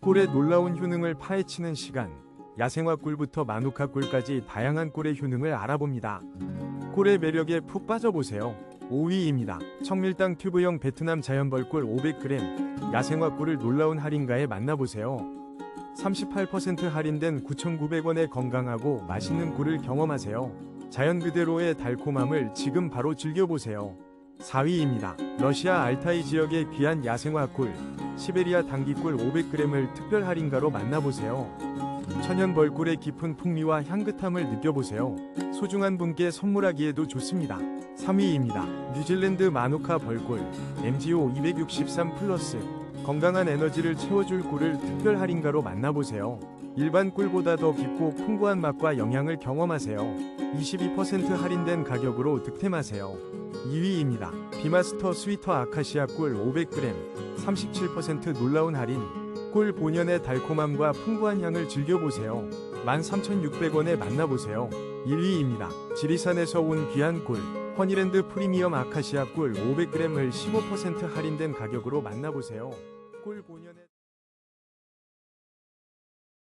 꿀의 놀라운 효능을 파헤치는 시간. 야생화 꿀부터 마누카 꿀까지 다양한 꿀의 효능을 알아봅니다. 꿀의 매력에 푹 빠져보세요. 5위입니다. 청밀당 튜브형 베트남 자연벌꿀 500g 야생화 꿀을 놀라운 할인가에 만나보세요. 38% 할인된 9,900원에 건강하고 맛있는 꿀을 경험하세요. 자연 그대로의 달콤함을 지금 바로 즐겨보세요. 4위입니다. 러시아 알타이 지역의 귀한 야생화 꿀, 시베리아 당귀꿀 500g을 특별 할인가로 만나보세요. 천연 벌꿀의 깊은 풍미와 향긋함을 느껴보세요. 소중한 분께 선물하기에도 좋습니다. 3위입니다. 뉴질랜드 마누카 벌꿀 MGO 263 플러스 건강한 에너지를 채워줄 꿀을 특별 할인가로 만나보세요. 일반 꿀보다 더 깊고 풍부한 맛과 영양을 경험하세요. 22% 할인된 가격으로 득템하세요. 2위입니다. 비마스터 스위터 아카시아 꿀 500g 37% 놀라운 할인 꿀 본연의 달콤함과 풍부한 향을 즐겨보세요. 13,600원에 만나보세요. 1위입니다. 지리산에서 온 귀한 꿀 허니랜드 프리미엄 아카시아 꿀 500g을 15% 할인된 가격으로 만나보세요. 꿀 본연의